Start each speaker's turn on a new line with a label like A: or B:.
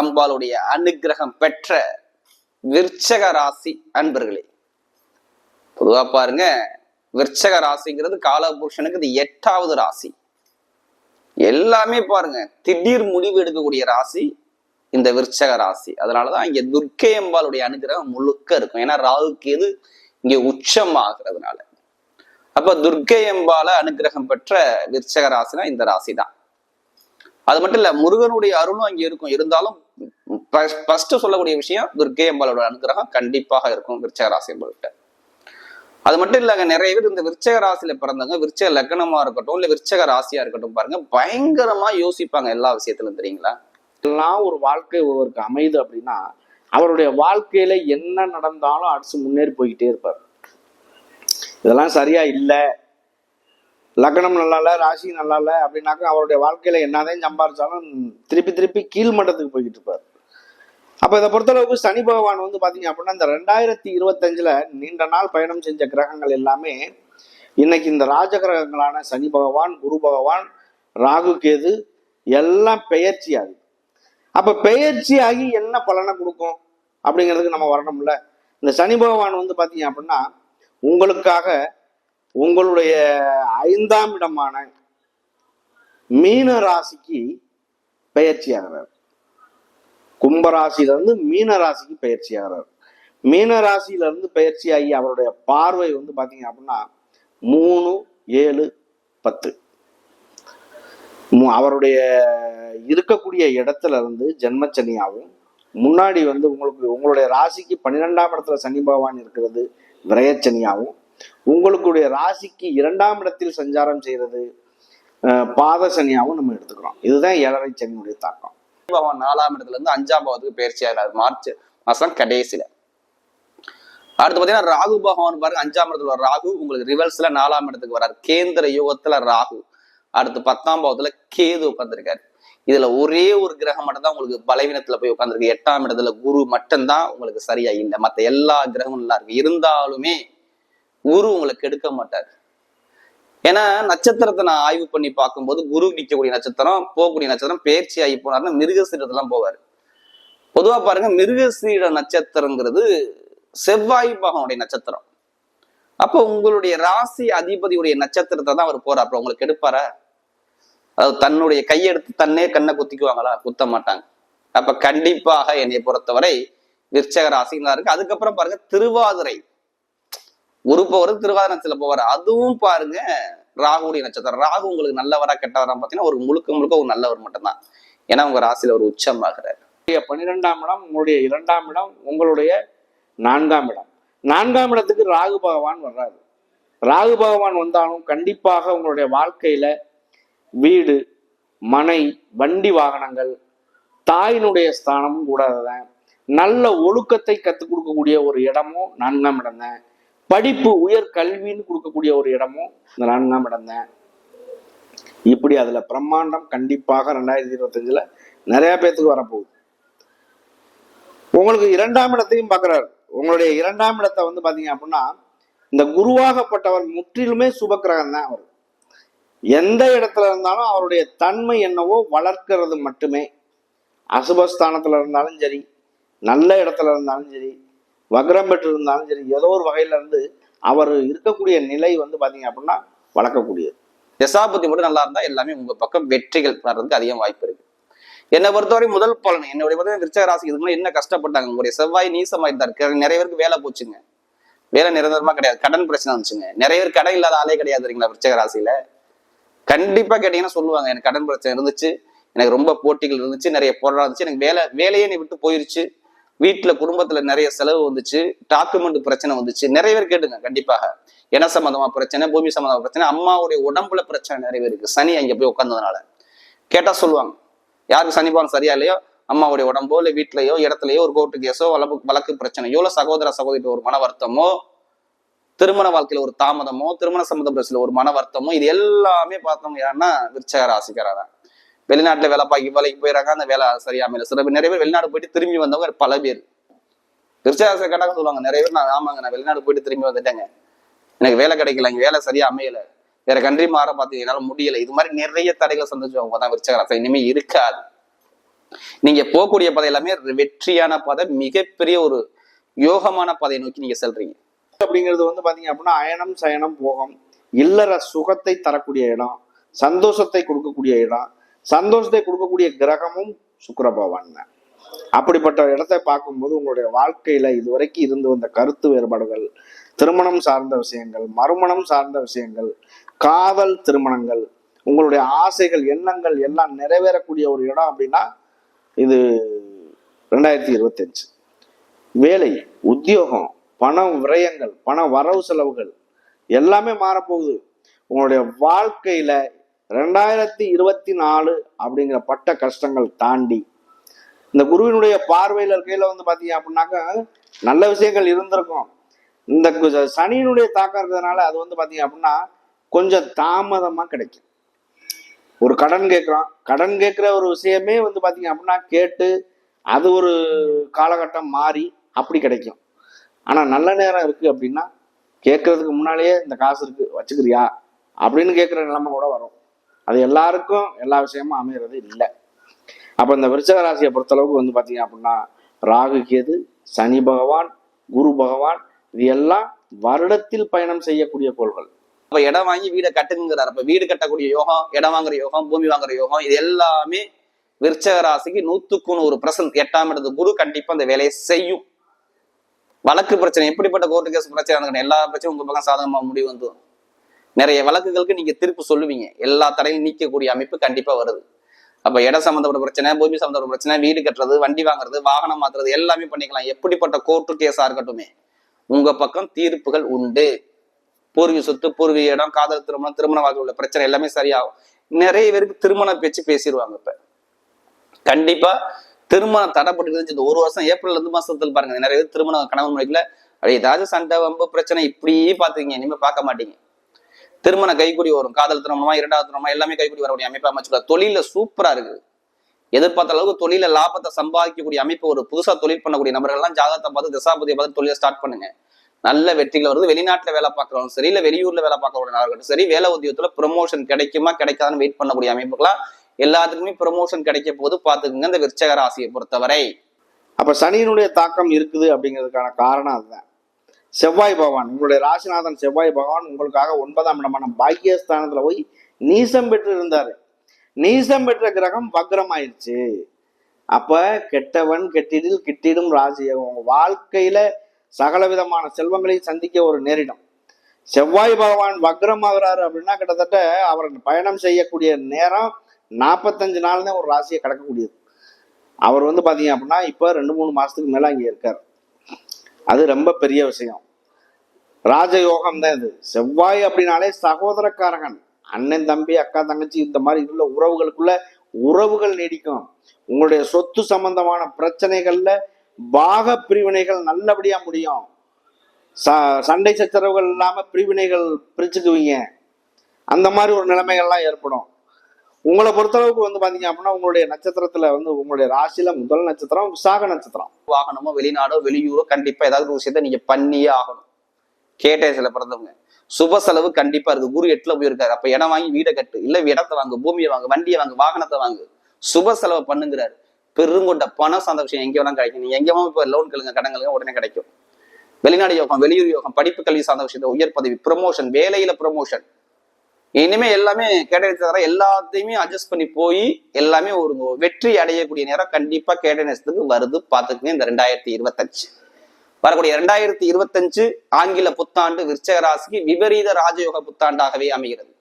A: அம்பாளுடைய அனுகிரகம் பெற்ற விற்சக ராசி அன்பர்களே. பொதுவா பாருங்க விற்சக ராசிங்கிறது காலபுருஷனுக்கு இது எட்டாவது ராசி. எல்லாமே பாருங்க திடீர் முடிவு எடுக்கக்கூடிய ராசி இந்த விற்சக ராசி. அதனாலதான் இங்க துர்க்கை அம்பாளுடைய அனுகிரகம் முழுக்க இருக்கும். ஏன்னா ராகுக்கு எது இங்க உச்சம் ஆகுறதுனால அப்ப துர்க்கை அம்பால அனுகிரகம் பெற்ற விற்சக ராசினா இந்த ராசி தான் அது மட்டும் இல்ல முருகனுடைய அருளும் அங்க இருக்கும். இருந்தாலும் ஃபர்ஸ்ட் சொல்லக்கூடிய விஷயம் துர்க்கை அம்பாலோட அனுகிரகம் கண்டிப்பாக இருக்கும் விருச்சக ராசி அம்பாள்கிட்ட. அது மட்டும் இல்லைங்க நிறைய பேர் இந்த விருச்சக ராசியில பிறந்தவங்க விருச்சக லக்னமா இருக்கட்டும் இல்ல விருச்சக ராசியா இருக்கட்டும் பாருங்க பயங்கரமா யோசிப்பாங்க எல்லா விஷயத்திலும் தெரியுங்களா?
B: எல்லாம் ஒரு வாழ்க்கை ஒருவருக்கு அமையுது அப்படின்னா அவருடைய வாழ்க்கையில என்ன நடந்தாலும் அடிச்சு முன்னேறி போய்கிட்டே இருப்பார். இதெல்லாம் சரியா இல்லை லக்னம் நல்லா இல்லை ராசி நல்லா இல்லை அப்படின்னாக்கா அவருடைய வாழ்க்கையில என்னதான் சம்பாரிச்சாலும் திருப்பி திருப்பி கீழ் மட்டத்துக்கு போய்கிட்டு இருப்பார். அப்போ இதை பொறுத்தளவுக்கு சனி பகவான் வந்து பார்த்தீங்க அப்படின்னா இந்த ரெண்டாயிரத்தி இருபத்தஞ்சில் நீண்ட நாள் பயணம் செஞ்ச கிரகங்கள் எல்லாமே இன்னைக்கு இந்த ராஜ கிரகங்களான சனி பகவான் குரு பகவான் ராகு கேது எல்லாம் பெயர்ச்சி ஆகுது அப்போ பெயர்ச்சி ஆகி என்ன பலனை கொடுக்கும் அப்படிங்கிறதுக்கு நம்ம வரணும்ல. இந்த சனி பகவான் வந்து பார்த்தீங்க அப்படின்னா உங்களுக்காக உங்களுடைய ஐந்தாம் இடமான மீன ராசிக்கு பயிற்சி ஆகிறார் கும்பராசியிலிருந்து மீன ராசிக்கு பயிற்சி ஆகிறார் மீன ராசியிலிருந்து பயிற்சி ஆகி அவருடைய பார்வை வந்து பார்த்தீங்க அப்படின்னா மூணு ஏழு பத்து. மு- அவருடைய இருக்கக்கூடிய இடத்துல இருந்து ஜென்மச்சனியாகவும் முன்னாடி வந்து உங்களுக்கு உங்களுடைய ராசிக்கு பன்னிரெண்டாம் இடத்துல சனி பகவான் இருக்கிறது விரயச்சனியாகவும் உங்களுடைய ராசிக்கு இரண்டாம் இடத்தில் சஞ்சாரம் செய்யறது பாத சனியாகவும் நம்ம எடுத்துக்கிறோம். இதுதான் ஏழரை சனியுடைய தாக்கம்.
A: பகவான் நாலாம் இடத்துல இருந்து அஞ்சாம் பாவத்துக்கு பயிற்சி ஆகிறார். மார்ச் மாசம் கடைசியில. அடுத்து பாத்தீங்கன்னா ராகு பகவான் பாருங்க அஞ்சாம் இடத்துல வர ராகு உங்களுக்கு ரிவர்ஸ்ல நாலாம் இடத்துக்கு வர்றாரு கேந்திர யுகத்துல ராகு. அடுத்து பத்தாம் பாவத்துல கேது உட்காந்துருக்காரு இதுல ஒரே ஒரு கிரகம் மட்டும்தான் உங்களுக்கு பலவீனத்துல போய் உட்காந்துருக்கு எட்டாம் இடத்துல குரு மட்டும்தான் உங்களுக்கு சரியா இல்லை. மற்ற எல்லா கிரகமும் நல்லா இருக்கு. இருந்தாலுமே குரு உங்களுக்கு எடுக்க மாட்டார். ஏன்னா நட்சத்திரத்தை நான் ஆய்வு பண்ணி பார்க்கும்போது குரு நிற்கக்கூடிய நட்சத்திரம் போகக்கூடிய நட்சத்திரம் பேர்ச்சி ஆகி போனார்னா மிருகசீரத்தெல்லாம் போவார். பொதுவாக பாருங்க மிருகசீர நட்சத்திரங்கிறது செவ்வாய் பகவானுடைய நட்சத்திரம். அப்போ உங்களுடைய ராசி அதிபதியுடைய நட்சத்திரத்தை தான் அவர் போறார். அப்புறம் உங்களுக்கு எடுப்பாரா? அதாவது தன்னுடைய கையெடுத்து தன்னே கண்ணை குத்திக்குவாங்களா? குத்த மாட்டாங்க. அப்ப கண்டிப்பாக என்னை பொறுத்தவரை விற்சக ராசிங்களா இருக்கு. அதுக்கப்புறம் பாருங்க திருவாதிரை. குரு போகிறது திருவாதிரை நட்சத்திரம் போவார். அதுவும் பாருங்க ராகுடைய நட்சத்திரம். ராகு உங்களுக்கு நல்லவரா கெட்டவரா பார்த்தீங்கன்னா ஒரு முழுக்க முழுக்க ஒரு நல்லவர் மட்டும்தான். ஏன்னா உங்க ராசியில ஒரு உச்சம் ஆகிறார்
B: பன்னிரெண்டாம் இடம் உங்களுடைய இரண்டாம் இடம் உங்களுடைய நான்காம் இடம். நான்காம் இடத்துக்கு ராகு பகவான் வர்றாரு. ராகு பகவான் வந்தாலும் கண்டிப்பாக உங்களுடைய வாழ்க்கையில வீடு மனை வண்டி வாகனங்கள் தாயினுடைய ஸ்தானமும் கூடாததான். நல்ல ஒழுக்கத்தை கற்றுக் கொடுக்கக்கூடிய ஒரு இடமும் நான்காம் இடம் தான். படிப்பு உயர் கல்வின்னு கொடுக்கக்கூடிய ஒரு இடமும் இந்த நான்காம் இடம் தான் இப்படி அதுல பிரம்மாண்டம் கண்டிப்பாக ரெண்டாயிரத்தி இருபத்தஞ்சுல நிறைய பேர்த்துக்கு வரப்போகுது. உங்களுக்கு இரண்டாம் இடத்தையும் பார்க்குறாரு உங்களுடைய இரண்டாம் இடத்தை வந்து பாத்தீங்க அப்படின்னா இந்த குருவாகப்பட்டவர் முற்றிலுமே சுபக்கிரகம் தான் அவர். எந்த இடத்துல இருந்தாலும் அவருடைய தன்மை என்னவோ வளர்க்கிறது மட்டுமே. அசுபஸ்தானத்துல இருந்தாலும் சரி நல்ல இடத்துல இருந்தாலும் சரி வக்ரம் பெற்றிருந்தாலும் சரி ஏதோ ஒரு வகையில இருந்து அவர் இருக்கக்கூடிய நிலை வந்து பாத்தீங்க அப்படின்னா வளர்க்கக்கூடியது.
A: தசாபுத்தி மட்டும் நல்லா இருந்தா எல்லாமே உங்க பக்கம் வெற்றிகள் வர்றதுக்கு அதிகம் வாய்ப்பு இருக்கு. என்னை பொறுத்தவரை முதல் பலன் என்னுடைய பொறுத்தவரை விருச்சக ராசி இதுக்கு முன்னாடி என்ன கஷ்டப்பட்டாங்க? உங்களுடைய செவ்வாய் நீசமாயிருந்தாரு நிறைய பேருக்கு வேலை போச்சுங்க. வேலை நிரந்தரமா கிடையாது. கடன் பிரச்சனை வந்துச்சுங்க. நிறைய பேர் கடன் இல்லாத ஆளே கிடையாது இல்லைங்களா விருச்சக ராசியில? கண்டிப்பா கேட்டீங்கன்னா சொல்லுவாங்க எனக்கு கடன் பிரச்சனை இருந்துச்சு எனக்கு ரொம்ப போட்டிகள் இருந்துச்சு நிறைய போராட்டம் இருந்துச்சு எனக்கு வேலை வேலையே நீ விட்டு போயிருச்சு. வீட்டுல குடும்பத்துல நிறைய செலவு வந்துச்சு டாக்குமெண்ட் பிரச்சனை வந்துச்சு. நிறைய பேர் கேட்டுங்க கண்டிப்பாக. இன சம்பந்தமா பிரச்சனை பூமி சம்பந்தமா பிரச்சனை அம்மாவுடைய உடம்புல பிரச்சனை நிறைய பேர் இருக்கு. சனி அங்க போய் உட்கார்ந்ததுனால. கேட்டா சொல்லுவாங்க யாருக்கு சனி சரியா இல்லையோ? அம்மாவுடைய உடம்போ இல்லை வீட்லயோ இடத்துலயோ ஒரு கோர்ட்டு கேஸோ வழக்கு வழக்கு பிரச்சனையோ இல்லை சகோதர சகோதரிக்கு ஒரு மன வருத்தமோ திருமண வாழ்க்கையில ஒரு தாமதமோ திருமண சம்பந்த பிரச்சனை ஒரு மன வருத்தமோ இது எல்லாமே பார்த்தவங்க யாருன்னா விருச்சக ராசிக்காரங்க வெளிநாட்டுல வேலை பாக்கி வேலைக்கு போயிடறாங்க அந்த வேலை சரியா அமையல சில பேர் நிறைய பேர் வெளிநாடு போயிட்டு திரும்பி வந்தவங்க பல பேர். விருச்சக கேட்டாங்க சொல்லுவாங்க நிறைய பேர் நான் ஆமாங்க நான் வெளிநாடு போயிட்டு திரும்பி வந்துட்டேங்க. எனக்கு வேலை கிடைக்கல இங்க வேலை சரியா அமையல. வேற கண்ட்ரி மாற பார்த்து என்னால முடியல. இது மாதிரி நிறைய தடைகளை சந்திச்சவங்க தான் விருச்சகராசி இனிமே இருக்காது. நீங்க போகக்கூடிய பாதை எல்லாமே வெற்றியான பாதை மிகப்பெரிய ஒரு யோகமான பாதையை நோக்கி நீங்க செல்றீங்க.
B: அப்படிங்கிறது வந்து பாத்தீங்க அப்படின்னா அயனம் சயனம் போகம் இல்லற சுகத்தை தரக்கூடிய இடம் சந்தோஷத்தை கொடுக்கக்கூடிய இடம் சந்தோஷத்தை கொடுக்கக்கூடிய கிரகமும் சுக்கர பகவான் தான். அப்படிப்பட்ட இடத்தை பார்க்கும்போது உங்களுடைய வாழ்க்கையில இதுவரைக்கும் இருந்து வந்த கருத்து வேறுபாடுகள் திருமணம் சார்ந்த விஷயங்கள் மறுமணம் சார்ந்த விஷயங்கள் காதல் திருமணங்கள் உங்களுடைய ஆசைகள் எண்ணங்கள் எல்லாம் நிறைவேறக்கூடிய ஒரு இடம் அப்படின்னா இது ரெண்டாயிரத்தி இருபத்தஞ்சு. வேலை உத்தியோகம் பண விரயங்கள் பண வரவு செலவுகள் எல்லாமே மாறப்போகுது. உங்களுடைய வாழ்க்கையில ரெண்டாயிரத்தி இருபத்தி நாலு அப்படிங்கிற பட்ட கஷ்டங்கள் தாண்டி இந்த குருவினுடைய பார்வையில் இருக்கையில் வந்து பார்த்தீங்க அப்படின்னாக்கா நல்ல விஷயங்கள் இருந்திருக்கும். இந்த சனியினுடைய தாக்கம் இருக்கிறதுனால அது வந்து பார்த்தீங்க அப்படின்னா கொஞ்சம் தாமதமாக கிடைக்கும். ஒரு கடன் கேட்குறோம். கடன் கேட்குற ஒரு விஷயமே வந்து பார்த்தீங்க அப்படின்னா கேட்டு அது ஒரு காலகட்டம் மாறி அப்படி கிடைக்கும். ஆனால் நல்ல நேரம் இருக்குது அப்படின்னா கேட்கறதுக்கு முன்னாலேயே இந்த காசு இருக்குது வச்சுக்கிறியா? அப்படின்னு கேட்குற நிலைமை கூட வரும். அது எல்லாருக்கும் எல்லா விஷயமும் அமைகிறது இல்லை. அப்போ இந்த விருச்சக ராசியை பொறுத்தளவுக்கு வந்து பார்த்தீங்க அப்படின்னா ராகு கேது சனி பகவான் குரு பகவான் இது எல்லாம் வருடத்தில் பயணம் செய்யக்கூடிய கோள்கள்.
A: அப்போ இடம் வாங்கி வீடை கட்டுங்கிறார். அப்போ வீடு கட்டக்கூடிய யோகம் இடம் வாங்குற யோகம் பூமி வாங்குற யோகம் இது எல்லாமே விருச்சக ராசிக்கு நூத்துக்கு நூறு பிரசன்ட் எட்டாம் இடத்து குரு கண்டிப்பா அந்த வேலையை செய்யும். வழக்கு பிரச்சனை எப்படிப்பட்ட கோர்ட்டு கேஸ் பிரச்சனை எல்லா பிரச்சனையும் உங்க பக்கம் சாதகமா முடிவு வந்துடும் நிறைய வழக்குகளுக்கு நீங்க தீர்ப்பு சொல்லுவீங்க. எல்லா தடையும் நீக்கக்கூடிய அமைப்பு கண்டிப்பா வருது. அப்ப இடம் சம்மந்தப்பட்ட பிரச்சனை பூமி சம்மந்தப்பட்ட பிரச்சனை வீடு கட்டுறது வண்டி வாங்குறது வாகனம் மாத்துறது எல்லாமே பண்ணிக்கலாம். எப்படிப்பட்ட கோர்ட்டு கேஸா இருக்கட்டுமே. உங்க பக்கம் தீர்ப்புகள் உண்டு. பூர்வீக சொத்து பூர்வீக இடம் காதல் திருமணம் திருமண வாழ்க்கை உள்ள பிரச்சனை எல்லாமே சரியாகும். நிறைய பேருக்கு திருமண பேச்சு பேசிடுவாங்க இப்ப. கண்டிப்பா திருமணம் தடைப்பட்டு இருந்துச்சு இந்த ஒரு வருஷம் ஏப்ரல் இருந்து மாசத்துல பாருங்க. நிறைய பேர் திருமணம் கணவன் முறைக்குள்ள அப்படி ஏதாவது சண்டை வம்பு பிரச்சனை இப்படியே பாத்துக்கீங்க. இனிமே பார்க்க மாட்டீங்க. திருமண கைக்குடி வரும் காதல் திருமணமா இரண்டாவது திருமணமா எல்லாமே கைக்குடி வரக்கூடிய அமைப்பு அமைச்சுள்ள தொழில சூப்பரா இருக்கு. எதிர்பார்த்த அளவுக்கு தொழில லாபத்தை சம்பாதிக்கக்கூடிய அமைப்பு ஒரு புதுசா தொழில் பண்ணக்கூடிய நபர்கள்லாம் ஜாதகத்தை பார்த்து திசாபதியை பார்த்து தொழிலை ஸ்டார்ட் பண்ணுங்க. நல்ல வெற்றிகள் வருது. வெளிநாட்டுல வேலை பார்க்கறவங்க சரி இல்ல வெளியூர்ல வேலை பார்க்கக்கூடிய இருக்கட்டும் சரி வேலை உத்தியோகத்துல ப்ரொமோஷன் கிடைக்குமா கிடைக்காதுன்னு வெயிட் பண்ணக்கூடிய அமைப்புகளாம் எல்லாத்துக்குமே ப்ரொமோஷன் கிடைக்க போது பாத்துக்குங்க இந்த விருச்சக ராசியை பொறுத்தவரை.
B: அப்ப சனியினுடைய தாக்கம் இருக்குது அப்படிங்கிறதுக்கான காரணம் அதுதான். செவ்வாய் பகவான் உங்களுடைய ராசிநாதன் செவ்வாய் பகவான் உங்களுக்காக ஒன்பதாம் இடமான பாக்கியஸ்தானத்துல போய் நீசம் பெற்று இருந்தாரு நீசம் பெற்ற கிரகம் வக்ரம் ஆயிடுச்சு அப்ப கெட்டவன் கெட்டிடில் கிட்டிடும் ராசி. உங்க வாழ்க்கையில சகல விதமான செல்வங்களையும் சந்திக்க ஒரு நேரிடும். செவ்வாய் பகவான் வக்ரம் ஆகுறாரு அப்படின்னா கிட்டத்தட்ட அவர் பயணம் செய்யக்கூடிய நேரம் நாற்பத்தஞ்சு நாள்னே ஒரு ராசியை கடக்கக்கூடியது. அவர் வந்து பாத்தீங்க அப்படின்னா இப்ப ரெண்டு மூணு மாசத்துக்கு மேல அங்க இருக்கார். அது ரொம்ப பெரிய விஷயம். ராஜயோகம் தான் இது. செவ்வாய் அப்படின்னாலே சகோதரக்காரகன். அண்ணன் தம்பி அக்கா தங்கச்சி இந்த மாதிரி உள்ள உறவுகளுக்குள்ள உறவுகள் நீடிக்கும். உங்களுடைய சொத்து சம்பந்தமான பிரச்சனைகள்ல பாக பிரிவினைகள் நல்லபடியா முடியும். ச- சண்டை சச்சரவுகள் இல்லாம பிரிவினைகள் பிரிச்சுக்குவீங்க. அந்த மாதிரி ஒரு நிலைமைகள்லாம் ஏற்படும். உங்களை பொறுத்தளவுக்கு வந்து பாத்தீங்க அப்படின்னா உங்களுடைய நட்சத்திரத்துல வந்து உங்களுடைய ராசியில முதல் நட்சத்திரம் விசாக நட்சத்திரம்.
A: வாகனமோ வெளிநாடோ வெளியூரோ கண்டிப்பா ஏதாவது ஒரு விஷயத்த நீங்க பண்ணியே ஆகணும். கேட்டே சில பிறந்தவங்க. சுப செலவு கண்டிப்பா இருக்கு. குரு எட்டுல போயிருக்காரு. அப்ப இடம் வாங்கி வீடை கட்டு. இல்ல இடத்தை வாங்கு பூமியை வாங்கு வண்டியை வாங்கு வாகனத்தை வாங்கு. சுப செலவு பண்ணுங்கிறாரு. பெருங்கொண்ட பணம் சார்ந்த விஷயம் எங்க வேணாலும் கிடைக்கும். நீங்க எங்க வேணா இப்ப லோன் கழுங்க கடன் உடனே கிடைக்கும். வெளிநாடு யோகம் வெளியூர் யோகம் படிப்பு கல்வி சார்ந்த விஷயத்த உயர் பதவி ப்ரமோஷன் வேலையில ப்ரமோஷன் இனிமே எல்லாமே கேட்டகரி தவிர எல்லாத்தையுமே அட்ஜஸ்ட் பண்ணி போய் எல்லாமே ஒரு வெற்றி அடையக்கூடிய நேரம் கண்டிப்பா கேட்டனத்துக்கு வருது பாத்துக்கங்க இந்த ரெண்டாயிரத்தி இருபத்தஞ்சு. வரக்கூடிய ரெண்டாயிரத்தி இருபத்தஞ்சு ஆங்கில புத்தாண்டு விருச்சக ராசிக்கு விபரீத ராஜயோக புத்தாண்டாகவே அமைகிறது.